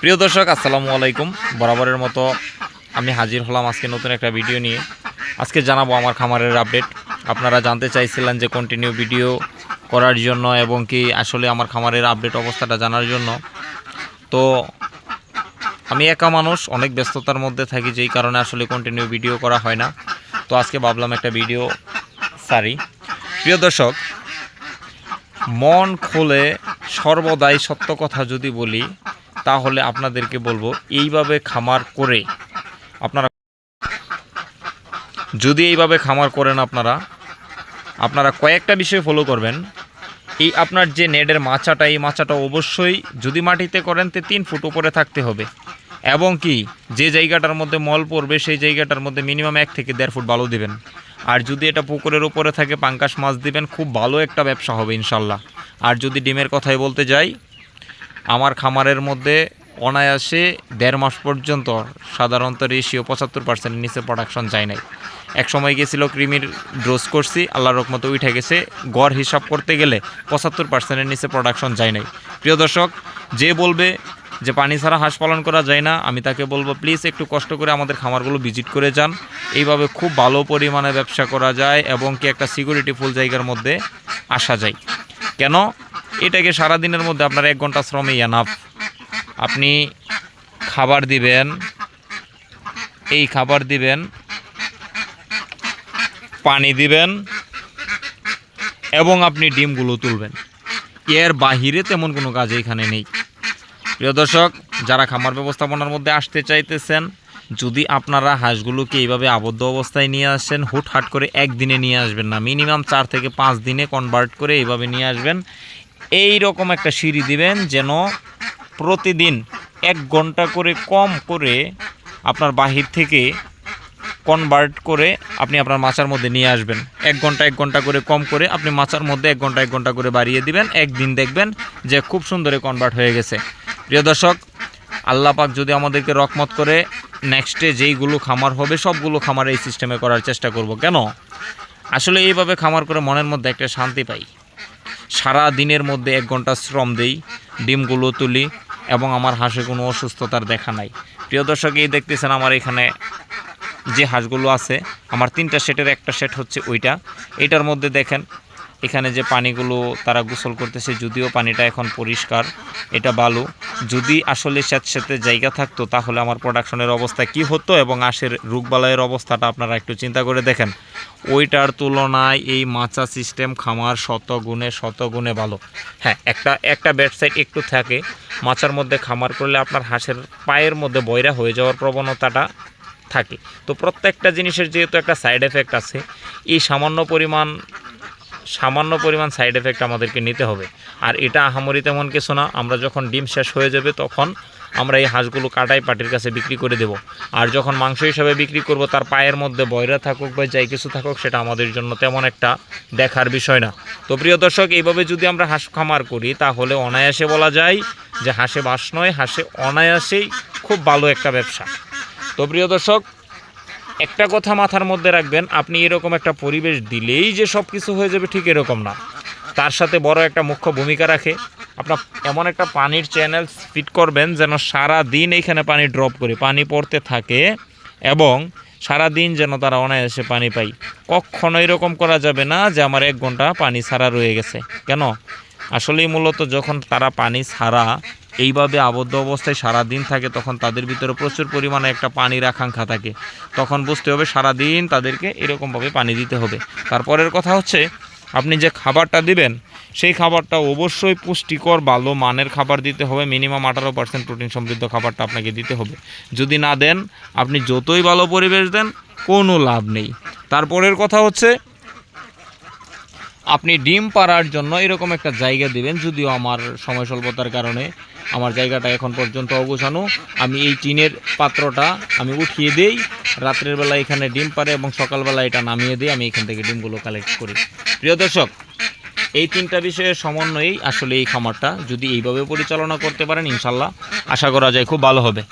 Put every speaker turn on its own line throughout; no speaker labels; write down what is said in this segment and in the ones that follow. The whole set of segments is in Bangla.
প্রিয় দর্শক, আসসালামু আলাইকুম। বরাবরের মতো আমি হাজির হলাম আজকে নতুন একটা ভিডিও নিয়ে। আজকে জানাব আমার খামারের আপডেট। আপনারা জানতে চাইছিলেন যে কন্টিনিউ ভিডিও করার জন্য এবং কি আসলে আমার খামারের আপডেট অবস্থাটা জানার জন্য। তো আমি একা মানুষ, অনেক ব্যস্ততার মধ্যে থাকি, যেই কারণে আসলে কন্টিনিউ ভিডিও করা হয় না। তো আজকে ভাবলাম একটা ভিডিও সারি প্রিয় দর্শক, মন খুলে সর্বদাই সত্য কথা যদি বলি, তাহলে আপনাদেরকে বলব, এইভাবে খামার করে আপনারা যদি এইভাবে খামার করেন আপনারা আপনারা কয়েকটা বিষয় ফলো করবেন। এই আপনার যে নেডের মাচাটা, এই মাচাটা অবশ্যই যদি মাটিতে করেন, তে তিন ফুট উপরে থাকতে হবে। এবং কি, যে জায়গাটার মধ্যে মল পড়বে, সেই জায়গাটার মধ্যে মিনিমাম এক থেকে দেড় ফুট বালু দিবেন। আর যদি এটা পুকুরের উপরে থাকে, পাঙ্কাশ মাছ দিবেন, খুব ভালো একটা ব্যবসা হবে ইনশাল্লাহ। আর যদি ডিমের কথাই বলতে যাই, আমার খামারের মধ্যে অনায়াসে দেড় মাস পর্যন্ত সাধারণত রেশিও পঁচাত্তর পার্সেন্টের নিচে প্রোডাকশন যায় নাই। এক সময় গেছিল ক্রিমির ডোজ করছি আল্লাহ রকমত উঠে গেছে। গড় হিসাব করতে গেলে পঁচাত্তর পার্সেন্টের নিচে প্রোডাকশন যায় নাই। প্রিয় দর্শক, যে বলবে যে পানি ছাড়া হাঁস পালন করা যায় না। আমি তাকে বলব, প্লিজ একটু কষ্ট করে আমাদের খামারগুলো ভিজিট করে যান। এইভাবে খুব ভালো পরিমাণে ব্যবসা করা যায় এবং কি একটা সিকিউরিটি ফুল জায়গার মধ্যে আসা যায়। কেন? এটাকে সারাদিনের মধ্যে আপনার এক ঘণ্টা শ্রমে এনাফ আপনি খাবার দিবেন, এই খাবার দিবেন, পানি দিবেন এবং আপনি ডিমগুলো তুলবেন। এর বাহিরে তেমন কোনো কাজ এখানে নেই। প্রিয় দর্শক, যারা খামার ব্যবস্থাপনার মধ্যে আসতে চাইতেছেন, যদি আপনারা হাঁসগুলোকে এইভাবে আবদ্ধ অবস্থায় নিয়ে আসেন, হুটহাট করে একদিনে নিয়ে আসবেন না, মিনিমাম চার থেকে পাঁচ দিনে কনভার্ট করে এইভাবে নিয়ে আসবেন। এই রকম একটা সিঁড়ি দিবেন যেন প্রতিদিন এক ঘণ্টা করে কম করে আপনার বাহির থেকে কনভার্ট করে আপনি আপনার মাচার মধ্যে নিয়ে আসবেন। এক ঘণ্টা এক ঘণ্টা করে কম করে আপনি মাচার মধ্যে এক ঘণ্টা এক ঘণ্টা করে বাড়িয়ে দিবেন। একদিন দেখবেন যে খুব সুন্দরে কনভার্ট হয়ে গেছে। প্রিয় দর্শক, আল্লাহ পাক যদি আমাদেরকে রকমত করে নেক্সটে যেইগুলো খামার হবে সবগুলো খামার এই সিস্টেমে করার চেষ্টা করব। কেন? আসলে এইভাবে খামার করে মনের মধ্যে একটা শান্তি পাই। সারা দিনের মধ্যে এক ঘণ্টা শ্রম দেই ডিমগুলো তুলি এবং আমার হাঁসে কোনো অসুস্থতার দেখা নাই। প্রিয় দর্শক, এই দেখতেছেন আমার এখানে যে হাঁসগুলো আছে, আমার তিনটা সেটের একটা সেট হচ্ছে ওইটা। এইটার মধ্যে দেখেন এখানে যে পানিগুলো তারা গোসল করতেছে, যদিও পানিটা এখন পরিষ্কার, এটা বালু। যদি আসলে স্যাঁতস্যাঁতে জায়গা থাকতো, তাহলে আমার প্রোডাকশনের অবস্থা কি হতো এবং আশের রোগবালয়ের অবস্থাটা আপনারা একটু চিন্তা করে দেখেন। ওইটার তুলনায় এই মাচা সিস্টেম খামার শত গুণে শত গুণে ভালো। হ্যাঁ একটা একটা ব্যাট সাইড একটু থাকে, মাচার মধ্যে খামার করলে আপনার হাঁসের পায়ের মধ্যে বয়রা হয়ে যাওয়ার প্রবণতাটা থাকে। তো প্রত্যেকটা জিনিসের যেহেতু একটা সাইড এফেক্ট আছে, এই সামান্য পরিমাণ সামান্য পরিমাণ সাইড এফেক্ট আমাদেরকে নিতে হবে। আর এটা আহামরি তেমন কিছু না, আমরা যখন ডিম শেষ হয়ে যাবে তখন আমরা এই হাঁসগুলো কাটাই পাটির কাছে বিক্রি করে দেব। আর যখন মাংস হিসাবে বিক্রি করব, তার পায়ের মধ্যে বয়রা থাকুক বা যাই কিছু থাকুক, সেটা আমাদের জন্য তেমন একটা দেখার বিষয় না। তো প্রিয় দর্শক, এইভাবে যদি আমরা হাঁস খামার করি, তাহলে অনায়াসে বলা যায় যে হাঁসে বাস নয়, হাঁসে অনায়াসেই খুব ভালো একটা ব্যবসা। তো প্রিয় দর্শক একটা কথা মাথার মধ্যে রাখবেন, আপনি এরকম একটা পরিবেশ দিলেই যে সব কিছু হয়ে যাবে ঠিক এরকম না। তার সাথে বড় একটা মুখ্য ভূমিকা রাখে। আপনার এমন একটা পানির চ্যানেল ফিট করবেন যেন সারা দিন এইখানে পানি ড্রপ করে, পানি পড়তে থাকে এবং সারা দিন যেন তারা অনায়াসে পানি পাই কখনো এরকম করা যাবে না যে আমার এক ঘণ্টা পানি ছাড়া রয়ে গেছে। কেন? আসলেই মূলত যখন তারা পানি ছাড়া এইভাবে আবদ্ধ অবস্থায় সারা দিন থাকে, তখন তাদের ভিতরে প্রচুর পরিমাণে একটা পানির আকাঙ্ক্ষা থাকে। তখন বুঝতে হবে সারা দিন তাদেরকে এরকমভাবে পানি দিতে হবে। তারপরের কথা হচ্ছে, আপনি যে খাবারটা দিবেন, সেই খাবারটা অবশ্যই পুষ্টিকর, ভালো মানের খাবার দিতে হবে। মিনিমাম আঠারো পার্সেন্ট প্রোটিন সমৃদ্ধ খাবারটা আপনাকে দিতে হবে। যদি না দেন, আপনি যতই ভালো পরিবেশ দেন, কোনো লাভ নেই। তারপরের কথা হচ্ছে আপনি ডিম পাড়ার জন্য এরকম একটা জায়গা দিবেন, যদিও আমার সময় স্বল্পতার কারণে আমার জায়গাটা এখন পর্যন্ত অগোছানো। আমি এই টিনের পাত্রটা আমি উঠিয়ে দেই, রাত্রের বেলা এখানে ডিম পারে এবং সকালবেলা এটা নামিয়ে দিই, আমি এখান থেকে ডিমগুলো কালেক্ট করি। প্রিয় দর্শক, এই তিনটা বিষয়ের সমন্বয়েই আসলে এই খামারটা, যদি এইভাবে পরিচালনা করতে পারেন ইনশাল্লাহ, আশা করা যায় খুব ভালো হবে।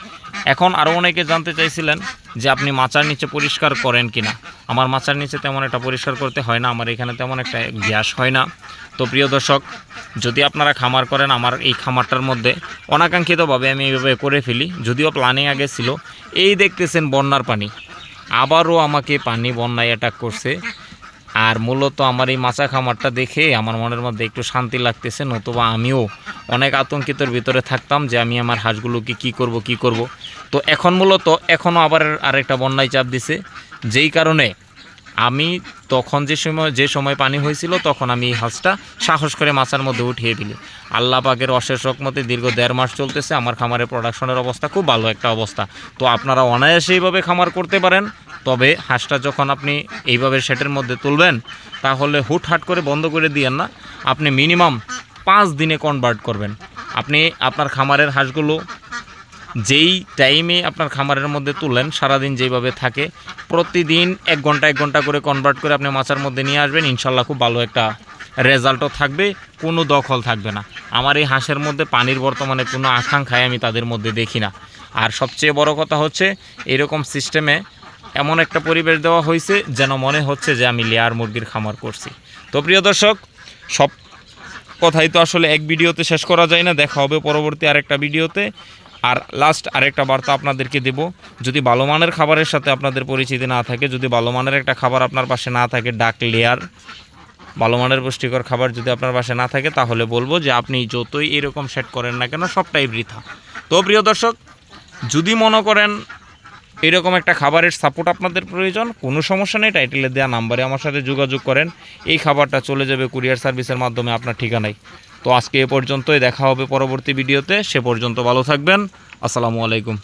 এখন আরও অনেকে জানতে চাইছিলেন যে আপনি মাচার নিচে পরিষ্কার করেন কিনা। আমার মাচার নিচে তেমন একটা পরিষ্কার করতে হয় না, আমার এখানে তেমন একটা গ্যাস হয় না। তো প্রিয় দর্শক, যদি আপনারা খামার করেন, আমার এই খামারটার মধ্যে অনাকাঙ্ক্ষিতভাবে আমি এইভাবে করে ফেলি। যদিও প্ল্যানিং আগে ছিল, এই দেখতেছেন বন্যার পানি। আবারও আমাকে পানি বন্যায় অ্যাটাক করছে। আর মূলত আমার এই মাচা খামারটা দেখে আমার মনের মধ্যে একটু শান্তি লাগতেছে, নতুবা আমিও অনেক আতঙ্কিতর ভিতরে থাকতাম যে আমি আমার হাঁসগুলোকে কি করব কি করব। তো এখন মূলত, এখনও আবার আরেকটা বন্যায় চাপ দিছে। যেই কারণে আমি তখন যে সময় যে সময় পানি হয়েছিল, তখন আমি এই হাঁসটা সাহস করে মাছার মধ্যে উঠিয়ে দিলি। আল্লাহ পাকের অশেষ রকমতে দীর্ঘ দেড় মাস চলতেছে, আমার খামারের প্রোডাকশনের অবস্থা খুব ভালো একটা অবস্থা। তো আপনারা অনায়াসে এইভাবে খামার করতে পারেন, তবে হাঁসটা যখন আপনি এইভাবে সেটের মধ্যে তুলবেন, তাহলে হুটহাট করে বন্ধ করে দিয়েন না। আপনি মিনিমাম পাঁচ দিনে কনভার্ট করবেন। আপনি আপনার খামারের হাঁসগুলো যেই টাইমে আপনার খামারের মধ্যে তুললেন, সারাদিন যেইভাবে থাকে, প্রতিদিন এক ঘণ্টা এক ঘণ্টা করে কনভার্ট করে আপনি মাচার মধ্যে নিয়ে আসবেন। ইনশাল্লাহ খুব ভালো একটা রেজাল্টও থাকবে, কোনো দখল থাকবে না। আমার এই হাঁসের মধ্যে পানির বর্তমানে কোনো আকাঙ্ক্ষায় আমি তাদের মধ্যে দেখি না। আর সবচেয়ে বড় কথা হচ্ছে, এরকম সিস্টেমে এমন একটা পরিবেশ দেওয়া হয়েছে যেন মনে হচ্ছে যে আমি লেয়ার মুরগির খামার করছি। তো প্রিয় দর্শক, সব কথাই তো আসলে এক ভিডিওতে শেষ করা যায় না, দেখা হবে পরবর্তী আরেকটা ভিডিওতে। আর লাস্ট আরেকটা বার্তা আপনাদেরকে দেব, যদি ভালো মানের খাবারের সাথে আপনাদের পরিচিতি না থাকে, যদি ভালো মানের একটা খাবার আপনার পাশে না থাকে, ডাক লেয়ার ভালো মানের পুষ্টিকর খাবার যদি আপনার পাশে না থাকে, তাহলে বলব যে আপনি যতই এরকম সেট করেন না কেন, সবটাই বৃথা। তো প্রিয় দর্শক, যদি মনে করেন এরকম একটা খাবারের সাপোর্ট আপনাদের প্রয়োজন। কোনো সমস্যা নেই টাইটেলে দেওয়া নাম্বারে আমার সাথে যোগাযোগ করেন। এই খাবারটা চলে যাবে কুরিয়ার সার্ভিসের মাধ্যমে আপনার ঠিকানায়। তো আজকে এ পর্যন্তই, দেখা হবে পরবর্তী ভিডিওতে সে পর্যন্ত ভালো থাকবেন। আসসালামু আলাইকুম।